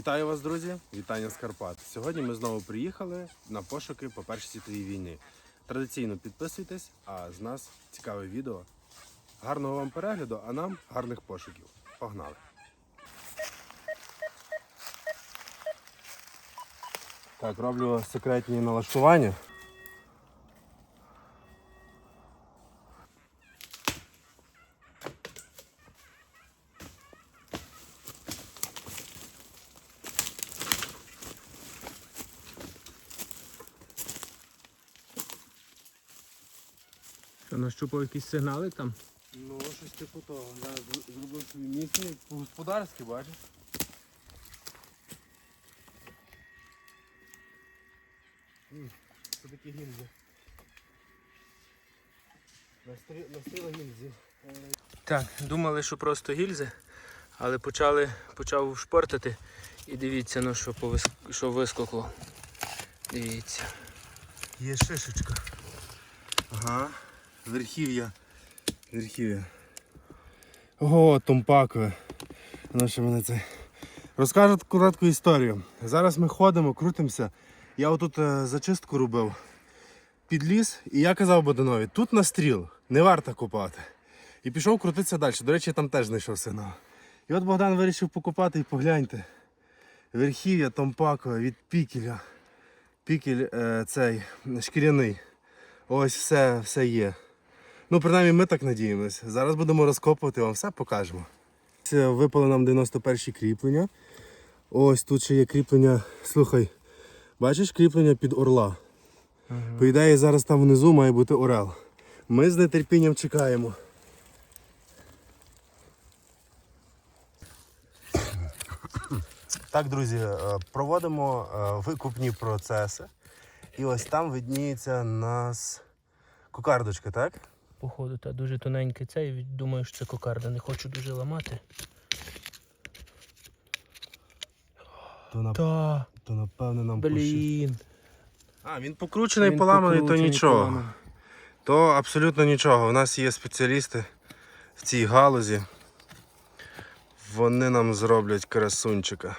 Вітаю вас, друзі! Вітання з Карпат. Сьогодні ми знову приїхали на пошуки по Першій світовій війні. Традиційно підписуйтесь, а з нас цікаве відео. Гарного вам перегляду, а нам гарних пошуків. Погнали! Так, роблю секретні налаштування. Що нащупав якісь сигнали там? Ну, щось типу того. Зараз зр- зроблю собі місце по-господарськи, бачиш? Це такі гільзи. Настріла гільзі. Е, Так, думали, що просто гільзи, але почали, почав шпортити. І дивіться, ну що, повис... що вискокло. Дивіться. Є шишечка. Ага. Верхів'я. Верхів'я. Ого, томпакове. Воно ще мене це. Розкажу коротку історію. Зараз ми ходимо, крутимося. Я отут е, зачистку робив під ліс, і я казав Боданові, тут настріл, не варто купати. І пішов крутитися далі. До речі, я там теж знайшов сигнал. І от Богдан вирішив покупати і погляньте. Верхів'я томпакове від пікеля. Пікель е, цей шкіряний. Ось все, все є. Ну, принаймні, ми так надіємось. Зараз будемо розкопувати, вам все покажемо. Це випало нам 91 кріплення. Ось тут ще є кріплення. Слухай, бачиш кріплення під орла. По ідеї, зараз там внизу має бути орел. Ми з нетерпінням чекаємо. Так, друзі, е, проводимо е, викупні процеси. І ось там видніється нас кокардочка, так? Походу, та дуже тоненький цей. Думаю, що це кокарда. Не хочу дуже ламати. То, нап... Та, то напевне нам блін. А, він покручений, Він поламаний, то нічого. поламаний. То абсолютно нічого. У нас є спеціалісти в цій галузі. Вони нам зроблять красунчика.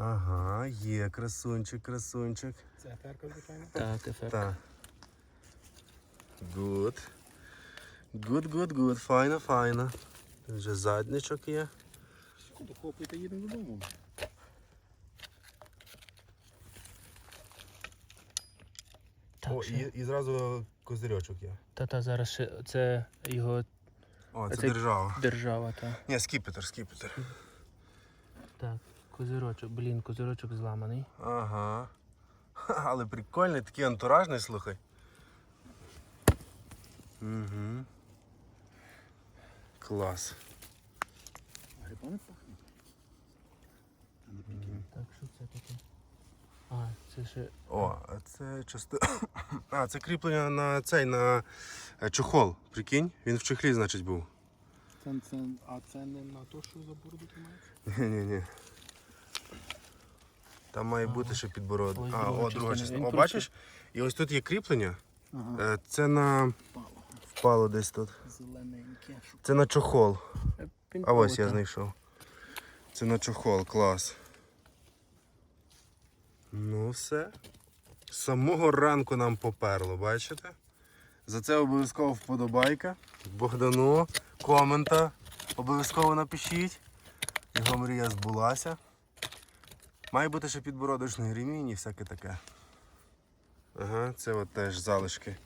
Ага, є красунчик, красунчик. Це перка, звичайно. Так. Так. Good. Good, good, good. Файно, файно. Тут Вже задничок є. Секунду, їдемо додому. Так, О, ще. і, і зразу козирьочок є. Та-та, зараз ще це його О, це Це- держава. держава, та. Ні, скіпетр, скіпетр. Так, козирочок, блін, козирочок зламаний. Ага. Але прикольний, такий антуражний, слухай. Угу. Клас. Грибами пахне? Так, що це таке? А, це ще. О, а це часто. А, це кріплення на цей, на е, чохол. Прикинь, він в чохлі, значить, був. Це, це, а це не на те, що за бороду тримається? Ні-ні-ні. Там має бути ще підбород. Ось А, друга о, друга частина. частина. Він О, просто- бачиш? І ось тут є кріплення. Ага, Е, Це на. впало. Впало десь тут. Зелененьке. Це на чохол. Е, А ось я знайшов. Це на чохол, клас. Ну все. З самого ранку нам поперло, бачите? За це обов'язково вподобайка. Богдану, комента. Обов'язково напишіть. Його мрія збулася. Має бути ще підбородочний ремінь і всяке таке. Ага, це от теж залишки.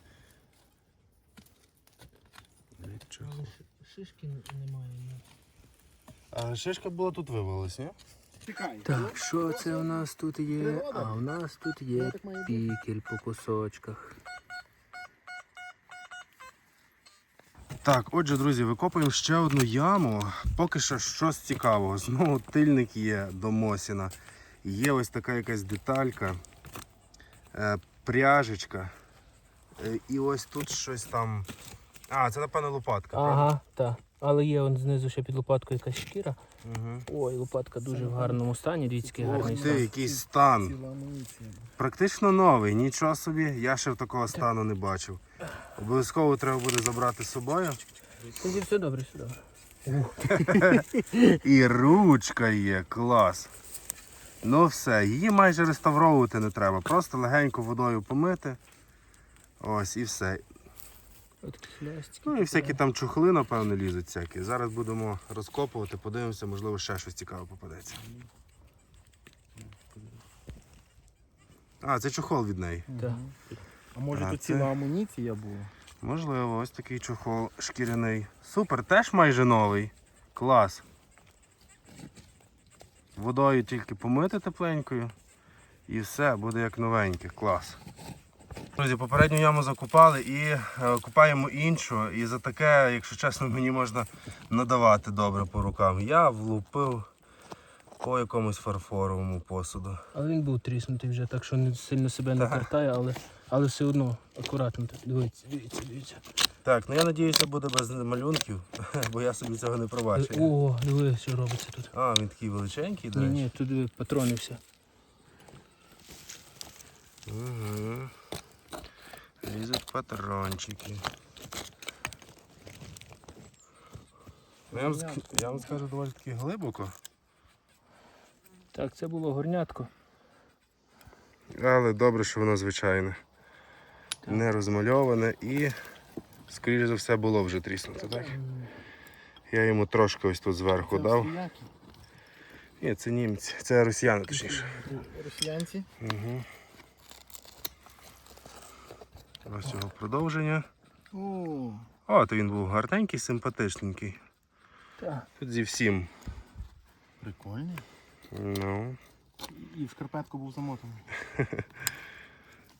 Але шишки немає. ні. А шишка була тут вивалась, ні? Чекай. Так, що це у нас тут є? А у нас тут є пікель по кусочках. Так, отже, друзі, викопуємо ще одну яму. Поки що щось цікавого. Знову тильник є до Мосіна. Є ось така якась деталька, е, пряжечка. Е, і ось тут щось там. А, це напевно лопатка. Ага, так. Але є он знизу ще під лопаткою якась шкіра. Угу. Ой, лопатка дуже в гарному стані. Дивіться, який гарний Ух ти, стан. який стан. Практично новий, нічого собі. Я ще такого стану не бачив. Обов'язково треба буде забрати з собою. Тоді все добре, все добре. І ручка є, клас. Ну все, її майже реставровувати не треба. Просто легенько водою помити. Ось і все. Ну і всякі там чухли, напевно, лізуть всякі. Зараз будемо розкопувати, подивимося, можливо, ще щось цікаве попадеться. А, це чохол від неї. Так. А може А, тут це- ціла амуніція була? Можливо, ось такий чохол шкіряний. Супер, теж майже новий. Клас. Водою тільки помити тепленькою. І все, буде як новеньке. Клас. Друзі, попередню яму закупали і е, купаємо іншу. І за таке, якщо чесно, мені можна надавати добре по рукам. Я влупив по якомусь фарфоровому посуду. Але він був тріснутий вже, так що не сильно себе не картає, але, але все одно акуратно. Дивіться, дивіться, дивіться. Так, ну я надіюся, буде без малюнків, бо я собі цього не пробачу. О, диви, що робиться тут. А, він такий величенький, до Ні, речі. ні, тут диви, патрони все. Угу. Лізуть патрончики. Ну, Я вам, ск- я вам скажу доволі таки глибоко, Так, це було горнятко. але добре, що воно звичайне. Не розмальоване і, скоріш за все, було вже тріснуто, так? Я йому трошки ось тут зверху Це дав. Ні, це німці, це росіяни точніше. Росіянці? Угу. Ось його продовження. О, О, то він був гарненький, симпатичненький. Так. Тут зі всім. прикольний. Ну. І в шкарпетку був замотаний.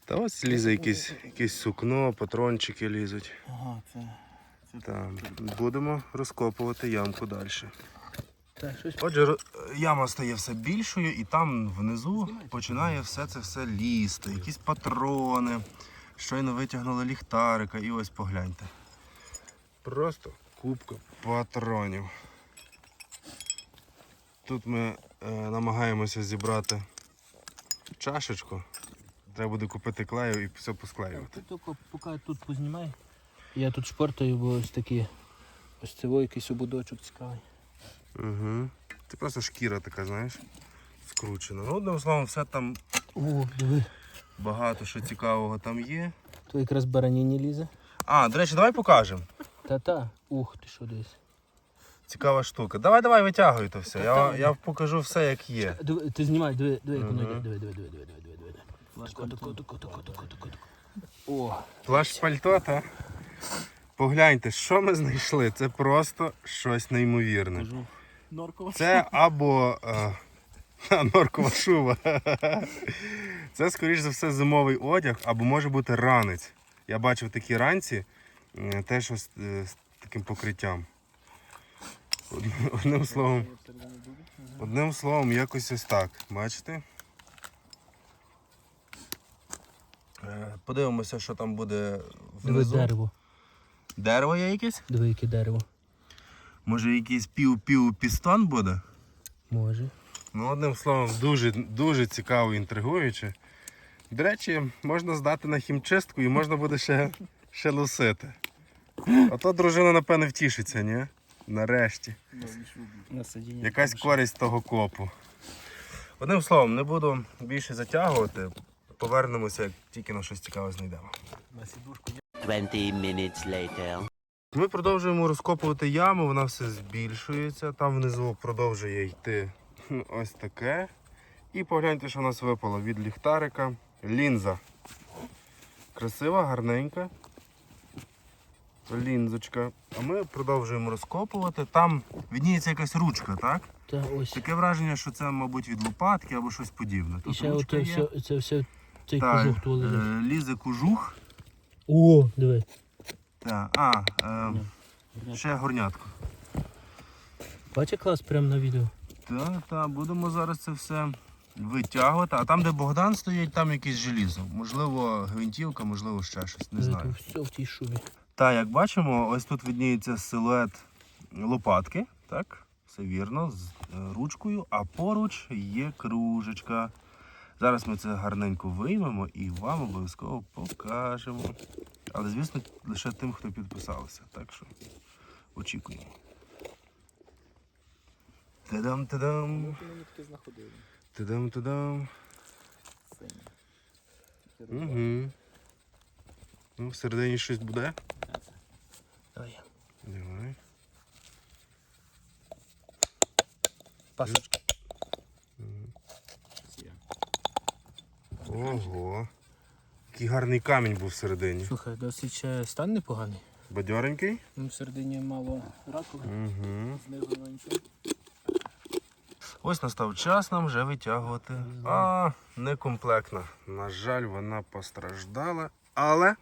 Та ось лізе якесь, якесь сукно, патрончики лізуть. Ага, це. це Так, будемо розкопувати ямку далі. Так, щось Отже, яма стає все більшою і там внизу починає все це все лізти. Якісь патрони. Щойно витягнули ліхтарика і ось погляньте. Просто кубка патронів. Тут ми е, намагаємося зібрати чашечку. Треба буде купити клею і все посклеювати. Ти тільки поки тут познімай. Я тут шпортаю, бо ось такі. Ось це якийсь ободочок цікавий. Угу. Це просто шкіра така, знаєш, скручена. Ну, одним словом, все там О, диви. багато що цікавого там є. То якраз бараніні лізе. А, до речі, давай покажемо. Та-та. Ух, ти що дивись. Цікава штука. Давай, давай, витягуй то все. Я, я покажу все, як є. Ти знімай, диви, диви. Диви, диви, диви, диви, диви, диви, диви. Тако, тако, тако, тако, тако, тако, тако. О, Плащ пальто, та? Погляньте, що ми знайшли. Це просто щось неймовірне. Норкова. Це або е, а, норкова шуба. Це, скоріш за все, зимовий одяг, або може бути ранець. Я бачив такі ранці, теж ось, е, з таким покриттям. Одним словом, одним словом, якось ось так. Бачите? Е, Подивимося, що там буде диви внизу. дерево. Дерево є якесь? Диви, яке дерево. Може якийсь пів-пів пістон буде? Може. Ну, одним словом, дуже, дуже цікаво і інтригуюче. До речі, можна здати на хімчистку і можна буде ще, ще носити. А то дружина, напевне, втішиться, ні? Нарешті. Якась користь того копу. Одним словом, не буду більше затягувати. Повернемося, як тільки на щось цікаве знайдемо. 20 minutes later. Ми продовжуємо розкопувати яму, вона все збільшується. Там внизу продовжує йти ось таке. І погляньте, що у нас випало від ліхтарика. Лінза. Красива, гарненька. Лінзочка. А ми продовжуємо розкопувати. Там відніється якась ручка, так? Та ось. Таке враження, що це, мабуть, від лопатки або щось подібне. І Тут ще ручка оце є. все, це все, цей Так, кожух лежить. е, лізе кожух. О, диви. Так, а, е, ще горнятко. Бачиш клас прямо на відео. Так, так, будемо зараз це все витягувати. А там, де Богдан стоїть, там якесь желізо. Можливо, гвинтівка, можливо, ще щось. Не Диви, знаю. тут все в тій шубі. Так, як бачимо, ось тут видніється силует лопатки. Так, все вірно, з е, ручкою, а поруч є кружечка. Зараз ми це гарненько виймемо і вам обов'язково покажемо. Але, звісно, лише тим, хто підписався. Так що Очікуємо. Тадам, тадам, Ми таке знаходили. тадам, тадам. Синє. Угу. Ну, всередині щось буде. Давай. Давай. Пасочка. Щось є. Ого. Який гарний камінь був всередині. Слухай, досить ще стан непоганий. Бадьоренький? Ну, всередині мало раковин. Угу. Знизу нічого. Ось настав час нам вже витягувати. А, некомплектна. На жаль, вона постраждала. Але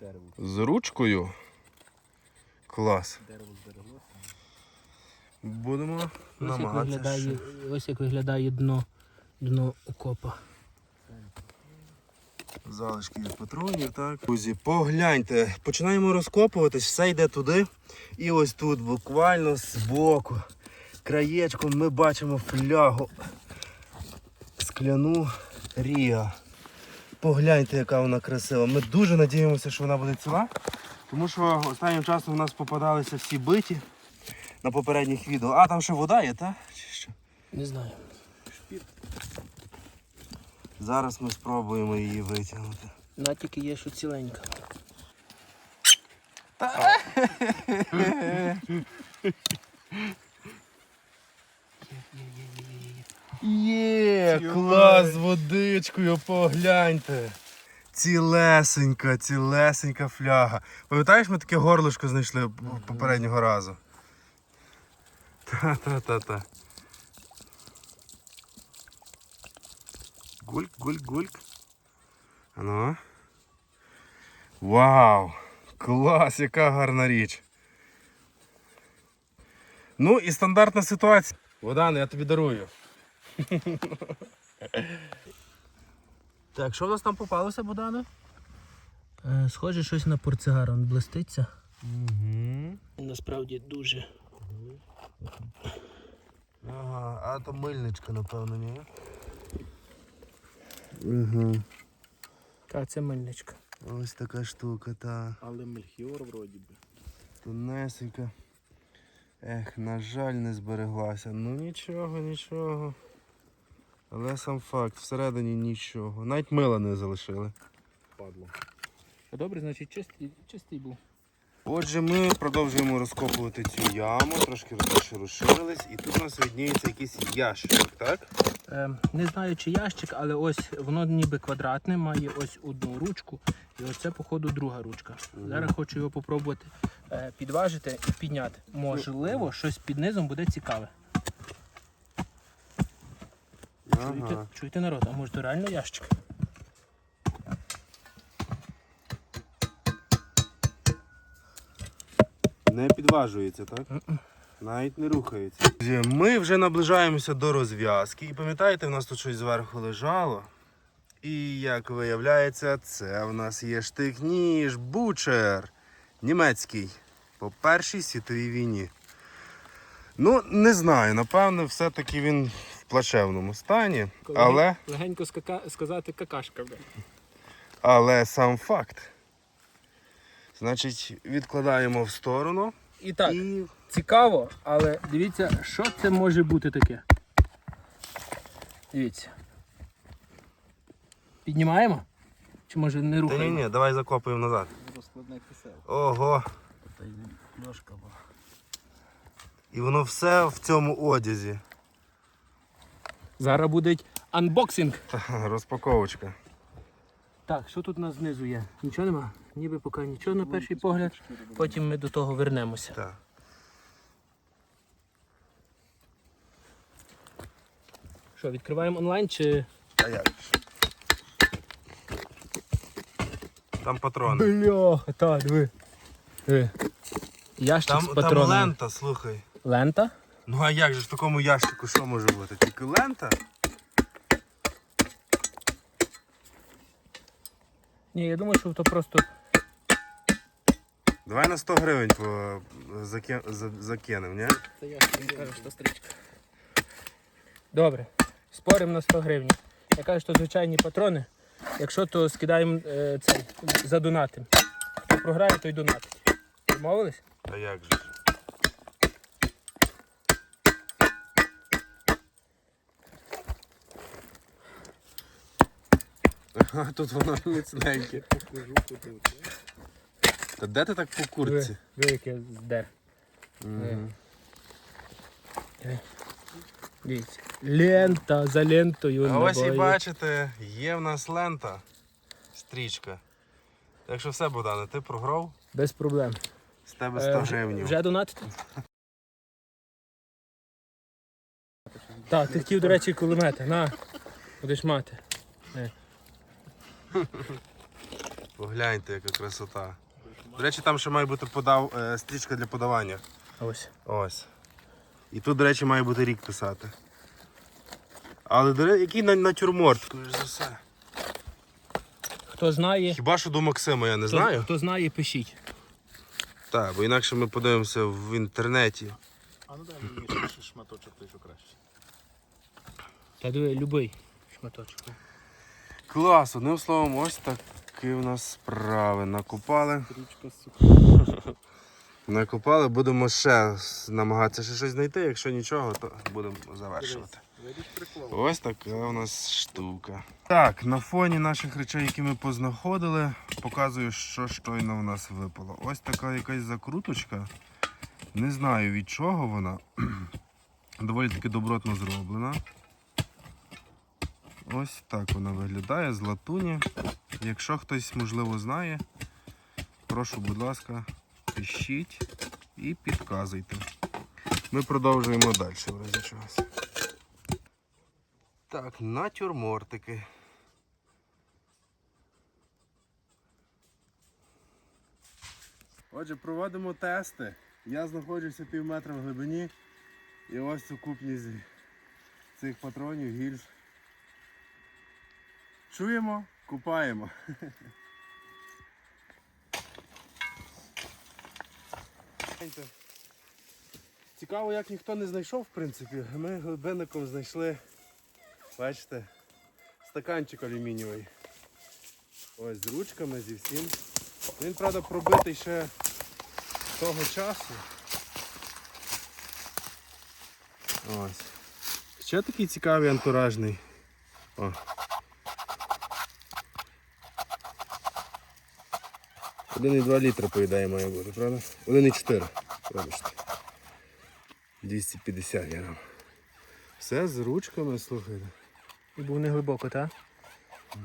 Дерево. з ручкою. Клас. Дерево збереглося. Будемо намагатися. ось як виглядає дно, дно окопа. Залишки від патронів, так. Друзі, погляньте, починаємо розкопуватись, все йде туди. І ось тут, буквально збоку, краєчком ми бачимо флягу. Скляну Ріа. Погляньте, яка вона красива. Ми дуже надіємося, що вона буде ціла. Тому що останнім часом у нас попадалися всі биті на попередніх відео. А, там ще вода є, так? Чи що? Не знаю. Зараз ми спробуємо її витягнути. Натяки є, що ціленька. Є, клас з водичкою, погляньте. Цілесенька, цілесенька фляга. Пам'ятаєш, ми таке горлишко знайшли попереднього разу? Та-та-та-та. Гульк, гульк, гульк. Ано. Вау! Клас, яка гарна річ. Ну і стандартна ситуація. Водан, я тобі дарую. Так, що в нас там попалося, Богдане? Е, схоже, щось на портсигар, он блиститься. Угу. Насправді дуже. Ага, а то мильничка, напевно, ні? Угу. Так, це мельничка. Ось така штука, та Але мельхіор вроді би. тонесенька. Ех, на жаль, не збереглася. Ну нічого, нічого. Але сам факт, всередині нічого. Навіть мила не залишили. Падло. Добре, значить чистий, чистий був. Отже, ми продовжуємо розкопувати цю яму, трошки розширились, і тут у нас видніється якийсь ящик, так? Е, не знаю, чи ящик, але ось воно ніби квадратне, має ось одну ручку. І оце, походу, друга ручка. Зараз хочу його попробувати е, підважити і підняти. Можливо, щось під низом буде цікаве. Чуєте, чуєте народ, а може то реально ящик? Не підважується, так? Навіть не рухається. Ми вже наближаємося до розв'язки. І пам'ятаєте, в нас тут щось зверху лежало. І як виявляється, це в нас є штик-ніж Бучер. Німецький. По Першій світовій війні. Ну, не знаю, напевно, все-таки він в плачевному стані. Але, Легенько скака... сказати какашка. але сам факт. Значить, відкладаємо в сторону. І так, І цікаво, але дивіться, що це може бути таке. Дивіться. Піднімаємо? Чи може не Та ні, ні, давай закопуємо назад. Розкладне кисело. Ого. Та й льошка була. І воно все в цьому одязі. Зараз буде анбоксинг. Розпаковочка. Так, що тут у нас знизу є? Нічого нема? Ніби поки нічого на перший погляд. Потім ми до того вернемося. Так. Що, відкриваємо онлайн чи. А як? Там патрони. Бля, та, диви. диви. Ящик Там, з там патронами. лента, слухай. Лента? Ну а як же в такому ящику що може бути? Тільки лента? Ні, я думаю, що то просто. Давай на 100 гривень по... заки... за- закинем, ні? Це я Він каже, що стрічка. Добре. Споримо на 100 гривень. Я кажу, що звичайні патрони. Якщо то скидаємо е, цей задонатим. Хто програє, той донатить. Домовились? А як же? Ага, тут воно міцненьке. Покажу потім. Та де ти так по куртці? Ви яке здер. Мгм. Дивіться. Лента за лентою. А ось і набої. бачите, є в нас лента, стрічка. Так що все, Богдане, ти програв, Без проблем. з тебе Е, 100 вже- гривень. Вже донатити? Так, ти хотів, до речі, кулемети. На, будеш мати. Погляньте, яка красота. До речі, там ще має бути подав, е, стрічка для подавання. Ось. Ось. І тут, до речі, має бути рік писати. Але до речі, який на- натюрморт, скоріш за все. Хто знає, Хіба що до Максима я не хто, знаю. хто знає, пишіть. Так, бо інакше ми подивимося в інтернеті. А ну дай мені ще шматочок той, що краще. Та диви, любий шматочок. Клас, одним словом, ось такі у нас справи. Накопали. Накопали, будемо ще намагатися ще щось знайти. Якщо нічого, то будемо завершувати. Ось така у нас штука. Так, на фоні наших речей, які ми познаходили, показую, що щойно в нас випало. Ось така якась закруточка. Не знаю від чого вона. Доволі таки добротно зроблена. Ось так вона виглядає з латуні. Якщо хтось, можливо, знає, прошу, будь ласка, пишіть і підказуйте. Ми продовжуємо далі в разі чогось. Так, натюрмортики. Отже, проводимо тести. Я знаходжуся пів метра в глибині. І ось сукупність цих патронів, гільз. Чуємо, купаємо. Цікаво, як ніхто не знайшов, в принципі. Ми глибинником знайшли Бачите, стаканчик алюмінієвий. Ось з ручками, зі всім. Він, правда, пробитий ще того часу. Ось. Ще такий цікавий антуражний. О. Один і два літри, по має бути, правда? Один і чотири. Вибачте. 250 грам. Все з ручками, слухайте. І був не глибоко, так?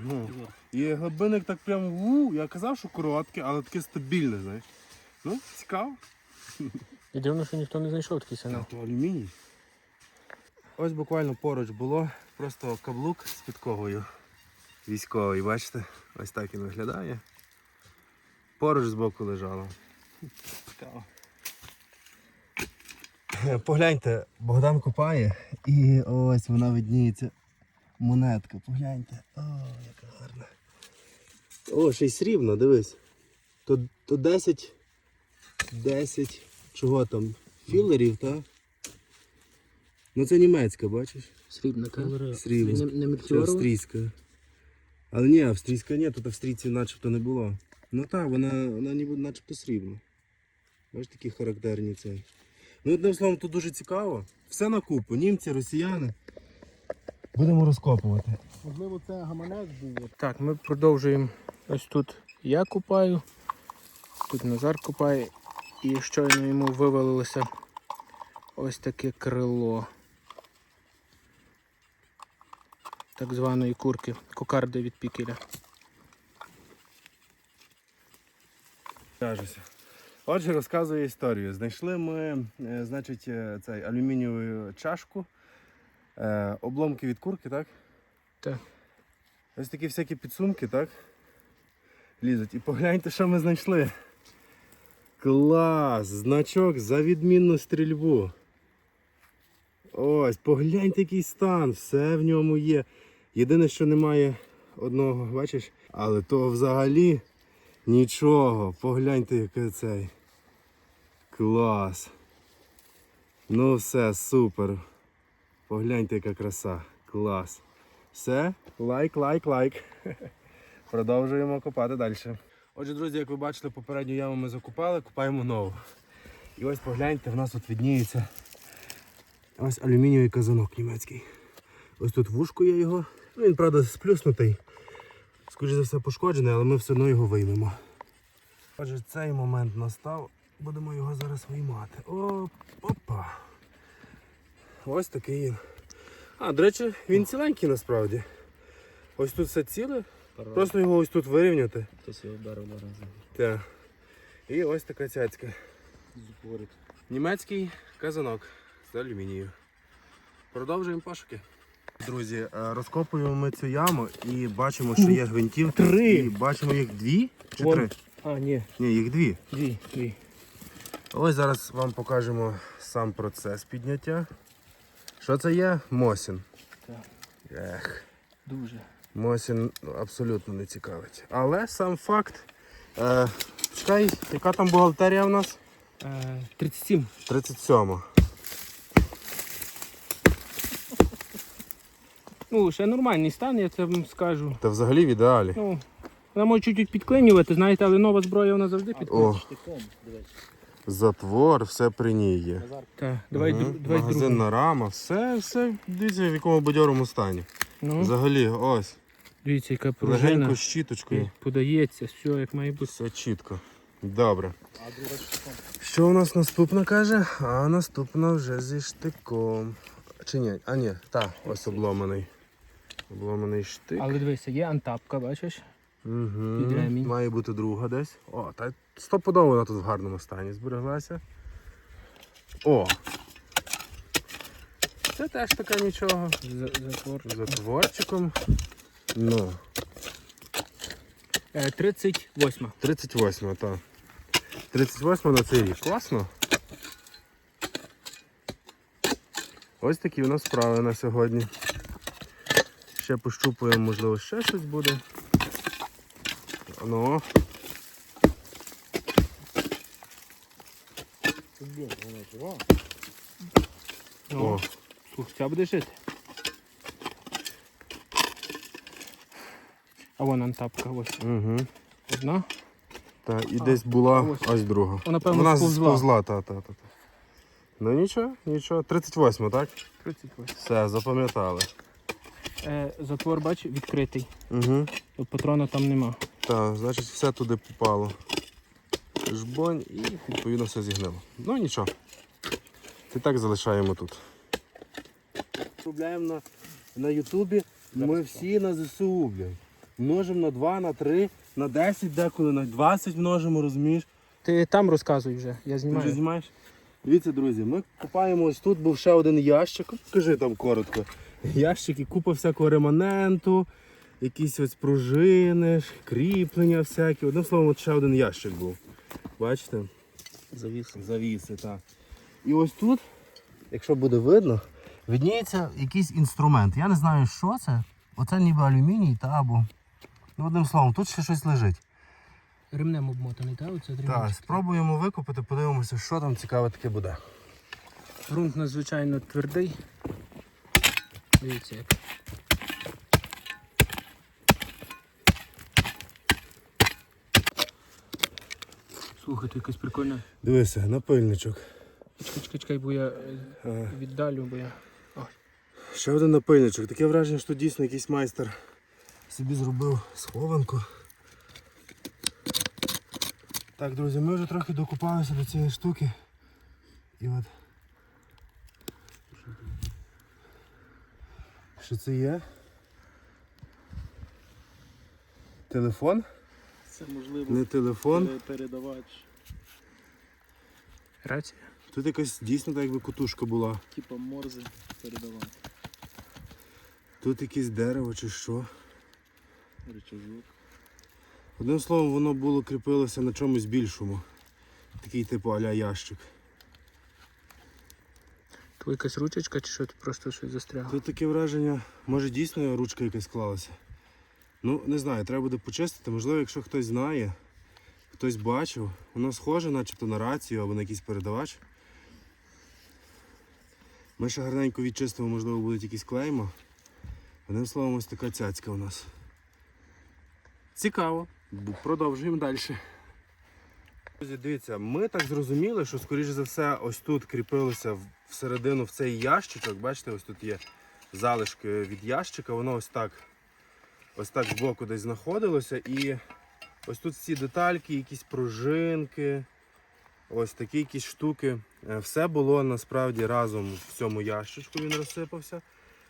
Ну, і глибинник так прям ву, я казав, що коротке, але таке стабільне, знаєш. Ну, цікаво. І дивно, що ніхто не знайшов такий сигнал. то алюміній. Ось буквально поруч було просто каблук з підковою військовий, бачите? Ось так він виглядає. Поруч збоку лежало. Цікаво. Погляньте, Богдан копає і ось вона видніється. Монетка, погляньте. О, яка гарна. О, ще й срібна, дивись. То, то 10. 10. Чого там? Філерів, так? Ну це німецька, бачиш? Срібна, так? Срібна. Не, австрійська. Але ні, австрійська ні, тут австрійців начебто не було. Ну так, вона, вона ніби начебто срібна. Бачиш, такі характерні цей. Ну, одним словом, тут дуже цікаво. Все на купу. Німці, росіяни. Будемо розкопувати. Можливо, це гаманець був. Так, ми продовжуємо. Ось тут я купаю, тут Назар купає, і щойно йому вивалилося ось таке крило так званої курки, кокарди від пікеля. Кажуся. Отже, розказую історію. Знайшли ми, е, значить, е, цей алюмінієву чашку, е, обломки від курки, так? Так. Ось такі всякі підсумки, так? Лізуть. І погляньте, що ми знайшли. Клас! Значок за відмінну стрільбу. Ось, погляньте, який стан, все в ньому є. Єдине, що немає одного, бачиш? Але то взагалі нічого. Погляньте, який цей. Клас. Ну все, супер. Погляньте, яка краса. Клас. Все, лайк, лайк, лайк. Продовжуємо копати далі. Отже, друзі, як ви бачили, попередню яму ми закопали, копаємо нову. І ось погляньте, в нас тут відніється ось алюмінієвий казанок німецький. Ось тут вушко є його. Ну, Він, правда, сплюснутий. Скоріше за все пошкоджений, але ми все одно його виймемо. Отже, цей момент настав. Будемо його зараз виймати. О, опа. Ось такий він. А, до речі, він ціленький насправді. Ось тут все ціле. Просто його ось тут вирівняти. Хтось його вдарив два рази. Так. І ось така цяцька. Німецький казанок з алюмінію. Продовжуємо пошуки. Друзі, е, розкопуємо ми цю яму і бачимо, що є гвинтівки. Три. І бачимо їх дві чи Вон. три? А, ні, Ні, їх дві. дві, дві. Ось зараз вам покажемо сам процес підняття. Що це є? Мосін. Так. Ех, Дуже. Мосін абсолютно не цікавить. Але сам факт. Е, чекай, яка там бухгалтерія в нас? Е, 37. 37. Ну, ще нормальний стан, я це вам скажу. Та взагалі в ідеалі. Ну, вона може чуть-чуть підклинювати, знаєте, але нова зброя вона завжди підклинює. Затвор, все при ній є. Так, давай, дру- давай другу. Магазинна рама, все, все, дивіться, в якому бадьорому стані. Ну, Взагалі, ось, дивіться, яка пружина. легенько з щіточкою. Подається, все як має бути. Все чітко. Добре. Що у нас наступна каже? А наступна вже зі штиком. Чи ні? А ні, та, ось обломаний. Обломаний штик. Але дивися, є антапка, бачиш? Угу. під ремінь. Має бути друга десь. О, та стопудово вона тут в гарному стані збереглася. О! Це теж така нічого. За- Затвор. Затворчиком. Ну, Е, 38. 38, так. 38 на цей рік. Класно. Ось такі у нас справи на сьогодні. Ще пощупуємо, можливо, ще щось буде. Ну, Блін, вона жива. О, слухай, ця буде жити. А вон антапка, ось угу. одна. Та, і десь була ось. ось друга. Вона, певно, Вона сповзла. сповзла, та, та, та. та. Ну нічого, нічого. 38, так? 38. Все, запам'ятали. Е, затвор, бач, відкритий. Угу. От Патрона там нема. Так, значить все туди попало. Жбонь і відповідно все зігнило. Ну нічого. Це так залишаємо тут. Робляємо на, на Ютубі. Ми всі на ЗСУ, блядь. Множимо на 2, на 3, на 10 деколи, на 20 множимо, розумієш? Ти там розказуй вже, я Ти вже знімаю. знімаєш? Дивіться, друзі, ми купаємо ось тут, був ще один ящик. Кажи там коротко. Ящик і купа всякого реманенту, якісь ось пружини, кріплення всякі. Одним словом, от ще один ящик був. Бачите? Завіс. Завіси, так. І ось тут, якщо буде видно, видніється якийсь інструмент. Я не знаю, що це. Оце ніби алюміній та або. Ну, одним словом, тут ще щось лежить. Ремнем обмотаний, так? Оце Так, спробуємо викопати, подивимося, що там цікаве таке буде. Грунт надзвичайно твердий. Дивіться як. Слухайте, якась прикольна. Дивися, напильничок. Чекай, чекай, чекай, бо я е, віддалю, бо я. Ще один напильничок. Таке враження, що дійсно якийсь майстер собі зробив схованку. Так, друзі, ми вже трохи докупалися до цієї штуки. І от. Що це є? Телефон? Це можливо Не телефон. передавач. Рація. Тут якась дійсно так якби кутушка була. Типа морзи передавач. Тут якесь дерево чи що. Речажок. Одним словом, воно було кріпилося на чомусь більшому. Такий типу аля ящик. Тут якась ручечка чи що тут просто щось застрягло? Тут таке враження, може дійсно ручка якась склалася. Ну, не знаю, треба буде почистити. Можливо, якщо хтось знає, хтось бачив, воно схоже начебто на рацію або на якийсь передавач. Ми ще гарненько відчистимо, можливо, будуть якісь клейма. Одним словом, ось така цяцька у нас. Цікаво. Продовжуємо далі. Друзі, дивіться, ми так зрозуміли, що скоріше за все ось тут кріпилося всередину в цей ящичок. Бачите, ось тут є залишки від ящика, воно ось так, ось так збоку десь знаходилося. І ось тут ці детальки, якісь пружинки, ось такі якісь штуки. Е, Все було насправді разом в цьому ящичку, він розсипався.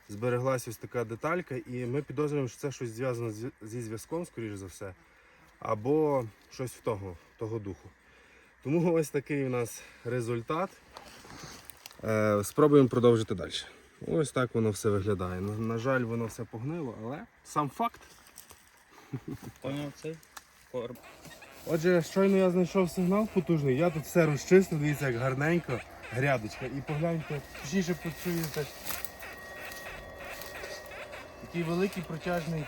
Збереглася ось така деталька, і ми підозрюємо, що це щось зв'язано зі- зв'язком, скоріше за все, або щось в того, того духу. Тому ось такий у нас результат. Е, спробуємо продовжити далі. Ось так воно все виглядає. На, жаль, воно все погнило, але сам факт. Поняв цей? Корм. Отже, щойно я знайшов сигнал потужний, я тут все розчистив, дивіться, як гарненько, грядочка. І погляньте, точніше почуєте. Такий великий протяжний.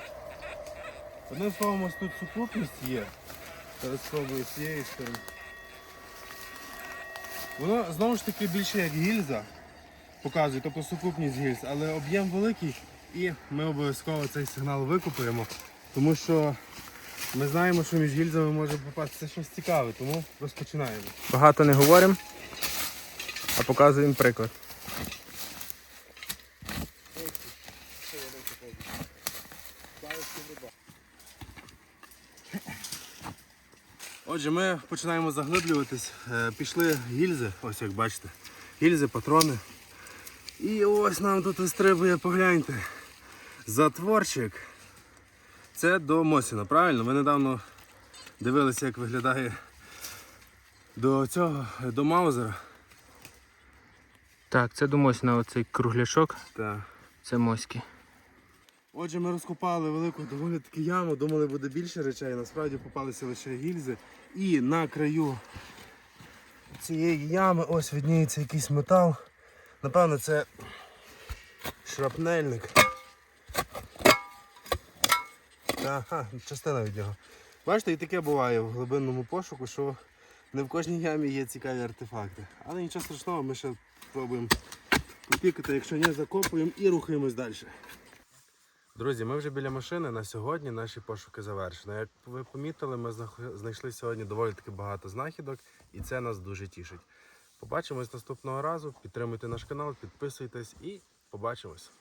Одним словом, ось тут сукупність є. Спробую з цієї сторони. Воно знову ж таки більше як гільза показує, тобто сукупність гільз, але об'єм великий і ми обов'язково цей сигнал викупуємо, тому що ми знаємо, що між гільзами може попастися щось цікаве, тому розпочинаємо. Багато не говоримо, а показуємо приклад. Отже, ми починаємо заглиблюватись. Е, Пішли гільзи, ось як бачите. Гільзи, патрони. І ось нам тут вистрибує, погляньте. Затворчик. Це до Мосіна, правильно? Ви недавно дивилися, як виглядає до цього, до Маузера. Так, це думаюсь на оцей кругляшок, Так. це моськи. Отже, ми розкопали велику доволі таки яму, думали буде більше речей, насправді попалися лише гільзи. І на краю цієї ями ось видніється якийсь метал. Напевно, це шрапнельник. Ага, частина від нього. Бачите, і таке буває в глибинному пошуку, що не в кожній ямі є цікаві артефакти. Але нічого страшного, ми ще спробуємо попікати, якщо ні, закопуємо і рухаємось далі. Друзі, ми вже біля машини. На сьогодні наші пошуки завершені. Як ви помітили, ми знайшли сьогодні доволі таки багато знахідок, і це нас дуже тішить. Побачимось наступного разу. Підтримуйте наш канал, підписуйтесь і побачимось.